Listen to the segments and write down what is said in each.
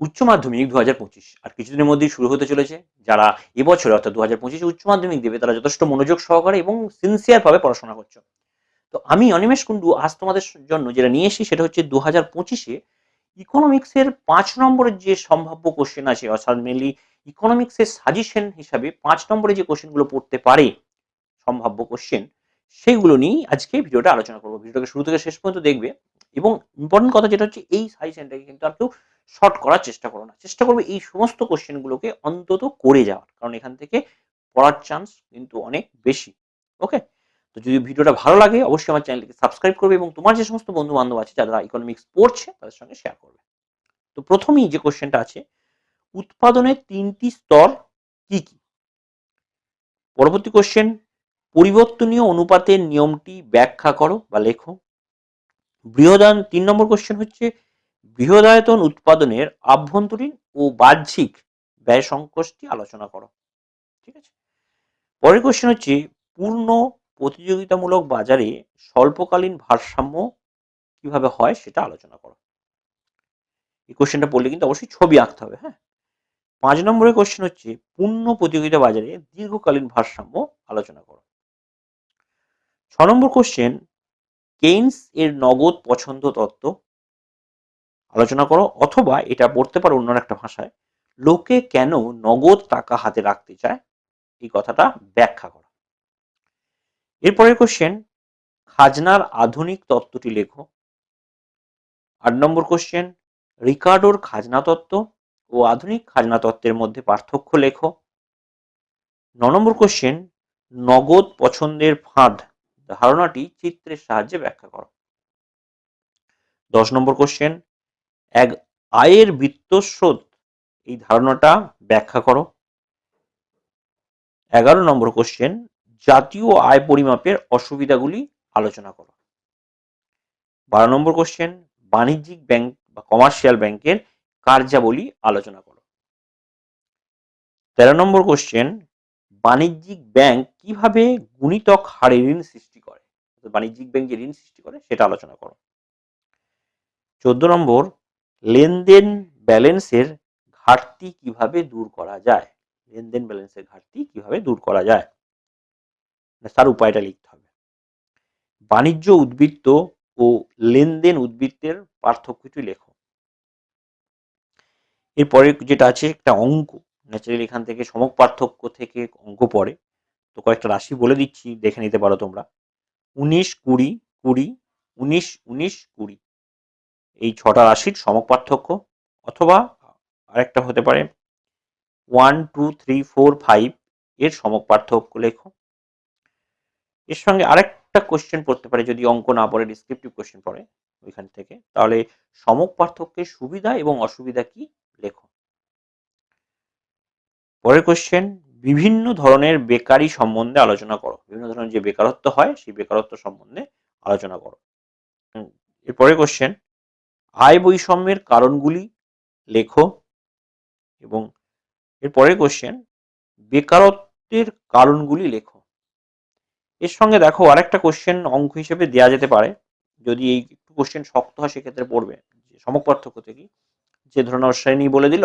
উচ্চ মাধ্যমিক দু হাজার পঁচিশ। আর কিছুদিনের মধ্যেই শুরু হতে চলেছে, যারা এবছরে অর্থাৎ দু হাজার পঁচিশে উচ্চ মাধ্যমিক দেবে, তারা যথেষ্ট মনোযোগ সহকারে এবং সিনসিয়ার ভাবে পড়াশোনা করছ। তো আমি অনিমেষ কুন্ডু আজ তোমাদের জন্য যেটা নিয়ে এসেছি, সেটা হচ্ছে দু হাজার পঁচিশে ইকোনমিক্সের পাঁচ নম্বরের যে সম্ভাব্য কোশ্চেন আছে, অর্থাৎ মেনলি ইকোনমিক্সের সাজেশন হিসাবে পাঁচ নম্বরে যে কোশ্চেনগুলো পড়তে পারে সম্ভাব্য কোশ্চেন সেইগুলো নিয়েই আজকে ভিডিওটা আলোচনা করব। ভিডিওটাকে শুরু থেকে শেষ পর্যন্ত দেখবে। এবং ইম্পর্টেন্ট কথা যেটা হচ্ছে, এই সাজেশনটাকে কিন্তু আর কেউ শর্ট করার চেষ্টা করো না। চেষ্টা করবে এই সমস্ত কোশ্চেনগুলোকে অন্তত করে যাওয়ার। কারণ এখান থেকে পড়ার চান্স কিন্তু অনেক বেশি। ওকে তো যদি ভিডিওটা ভালো লাগে, অবশ্যই আমার চ্যানেলটিকে সাবস্ক্রাইব করবে এবং তোমার যে সমস্ত বন্ধু বান্ধব আছে যারা ইকোনমিক্স পড়ছে, তাদের সঙ্গে শেয়ার করবে। তো প্রথমেই যে কোশ্চেনটা আছে, উৎপাদনের তিনটি স্তর কি কি? পরবর্তী কোশ্চেন পরিবর্তনীয় অনুপাতের নিয়মটি ব্যাখ্যা করো বা লেখো। বৃহদান তিন নম্বর কোশ্চেন হচ্ছে বৃহদায়তন উৎপাদনের আভ্যন্তরীণ ও বাহ্যিক ব্যয় সংকোচটি আলোচনা করো। ঠিক আছে? পরের কোশ্চেন হচ্ছে, পূর্ণ প্রতিযোগিতামূলক বাজারে স্বল্পকালীন ভারসাম্য কীভাবে হয় সেটা আলোচনা করো। এই কোশ্চেনটা পড়লে কিন্তু অবশ্যই ছবি আঁকতে হবে হ্যাঁ? পাঁচ নম্বরের কোশ্চেন হচ্ছে, পূর্ণ প্রতিযোগিতা বাজারে দীর্ঘকালীন ভারসাম্য আলোচনা করো। ছ নম্বর কোশ্চেন কেইনস এর নগদ পছন্দ তত্ত্ব আলোচনা করো, অথবা এটা পড়তে পারো অন্য একটা ভাষায়, লোকে কেন নগদ টাকা হাতে রাখতে চায়? এই কথাটা ব্যাখ্যা করো। এরপরের কোশ্চেন খাজনার আধুনিক তত্ত্বটি লেখো। আট নম্বর কোশ্চেন রিকার্ডোর খাজনা তত্ত্ব ও আধুনিক খাজনা তত্ত্বের মধ্যে পার্থক্য লেখো। ন নম্বর কোশ্চেন নগদ পছন্দের ফাঁদ, ধারণাটি চিত্রের সাহায্যে ব্যাখ্যা করো। দশ নম্বর কোশ্চেন এক আয়ের বৃত্তস্রোত। এই ধারণাটা ব্যাখ্যা করো। এগারো নম্বর কোশ্চেন জাতীয় আয় পরিমাপের অসুবিধাগুলি আলোচনা করো। বারো নম্বর কোশ্চেন বাণিজ্যিক ব্যাংক বা কমার্শিয়াল ব্যাংকের কার্যাবলী আলোচনা করো। তেরো নম্বর কোশ্চেন বাণিজ্যিক ব্যাংক কীভাবে গুণিতক হারে ঋণ সৃষ্টি করে? বাণিজ্যিক ব্যাংক যে ঋণ সৃষ্টি করে, সেটা আলোচনা করো। চোদ্দ নম্বর লেনদেন ব্যালেন্সের ঘাটতি কীভাবে দূর করা যায়? লেনদেন ব্যালেন্সের ঘাটতি কীভাবে দূর করা যায়? তার উপায়টা লিখতে হবে। বাণিজ্য উদ্বৃত্ত ও লেনদেন উদ্বৃত্তের পার্থক্যটি লেখো। এরপরে যেটা আছে একটা অঙ্ক। ন্যাচারালি এখান থেকে সমক পার্থক্য থেকে অঙ্ক পড়ে। তো কয়েকটা রাশি বলে দিচ্ছি, দেখে নিতে পারো তোমরা। উনিশ কুড়ি কুড়ি, উনিশ উনিশ কুড়ি। এই ছটা রাশির সমক পার্থক্য, অথবা আরেকটা হতে পারে one two three four five এর সমক পার্থক্য লেখো। এর সঙ্গে আরেকটা কোশ্চেন পড়তে পারে, যদি অঙ্ক না পড়ে ডিসক্রিপটিভ কোশ্চেন পড়ে ওইখান থেকে, তাহলে সমক পার্থক্যের সুবিধা এবং অসুবিধা কি লেখো। পরের কোশ্চেন বিভিন্ন ধরনের বেকারি সম্বন্ধে আলোচনা করো। বিভিন্ন ধরনের যে বেকারত্ব হয়, সেই বেকারত্ব সম্বন্ধে আলোচনা করো। এরপরে কোশ্চেন আয় বৈষম্যের কারণগুলি লেখো এবং এর পরের কোশ্চেন বেকারত্বের কারণগুলি লেখো। এর সঙ্গে দেখো আরেকটা কোশ্চেন অঙ্ক হিসেবে দেওয়া যেতে পারে। যদি এই একটু কোশ্চেন শক্ত হয়, সেক্ষেত্রে পড়বে। সমক পার্থক্য থেকে যে ধরনের শ্রেণি বলে দিল,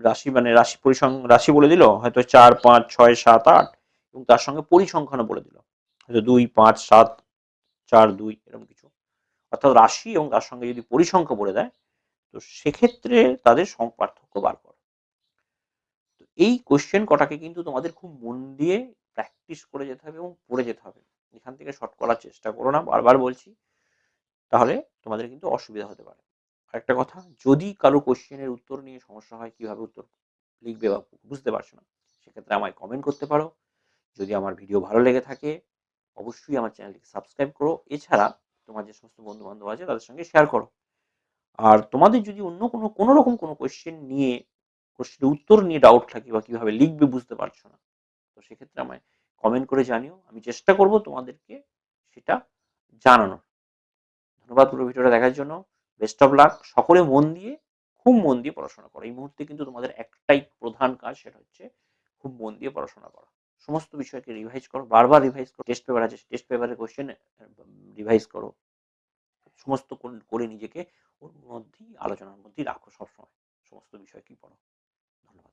রাশি মানে রাশি পরিসং, রাশি বলে দিল, হয়তো চার, পাঁচ, ছয়, সাত, আট, এবং তার সঙ্গে পরিসংখ্যানও বলে দিল। হয়তো দুই, পাঁচ, সাত, চার, দুই, এরকম কিছু। অর্থাৎ রাশি এবং তার সঙ্গে যদি পরিসংখ্যা বলে দেয়, তো সেক্ষেত্রে তাদের পার্থক্য বার করো। তো এই কোশ্চেন কটাকে কিন্তু তোমাদের খুব মন দিয়ে প্র্যাকটিস করে যেতে হবে এবং পড়ে যেতে হবে। এখান থেকে শর্ট করার চেষ্টা করো না, বারবার বলছি। তাহলে তোমাদের কিন্তু অসুবিধা হতে পারে। আরেকটা কথা, যদি কারও কোশ্চেনের উত্তর নিয়ে সমস্যা হয়, কীভাবে উত্তর লিখবে বা বুঝতে পারছ না, সেক্ষেত্রে আমায় কমেন্ট করতে পারো। যদি আমার ভিডিও ভালো লেগে থাকে, অবশ্যই আমার চ্যানেলটিকে সাবস্ক্রাইব করো। এছাড়া তোমার যে সমস্ত বন্ধু বান্ধব আছে, তাদের সঙ্গে শেয়ার করো। আর তোমাদের যদি অন্য কোনো কোনো রকম কোনো কোশ্চেন নিয়ে কোশ্চেনের উত্তর নিয়ে ডাউট থাকে বা কীভাবে লিখবে বুঝতে পারছ না, তো সেক্ষেত্রে আমায় কমেন্ট করে জানিও। আমি চেষ্টা করব তোমাদেরকে সেটা জানানোর। ধন্যবাদ পুরো ভিডিওটা দেখার জন্য। বেস্ট অফ লাক সকলে মন দিয়ে, খুব মন দিয়ে পড়াশোনা করো। এই মুহূর্তে কিন্তু তোমাদের একটাই প্রধান কাজ, সেটা হচ্ছে খুব মন দিয়ে পড়াশোনা করা। সমস্ত বিষয়কে রিভাইজ করো। বারবার রিভাইজ করো। টেস্ট পেপার আছে টেস্ট পেপারের কোশ্চেন রিভাইজ করো। সমস্ত করে নিজেকে ওর মধ্যেই, আলোচনার মধ্যেই রাখো সবসময়। সমস্ত বিষয়কেই পড়ো। ধন্যবাদ।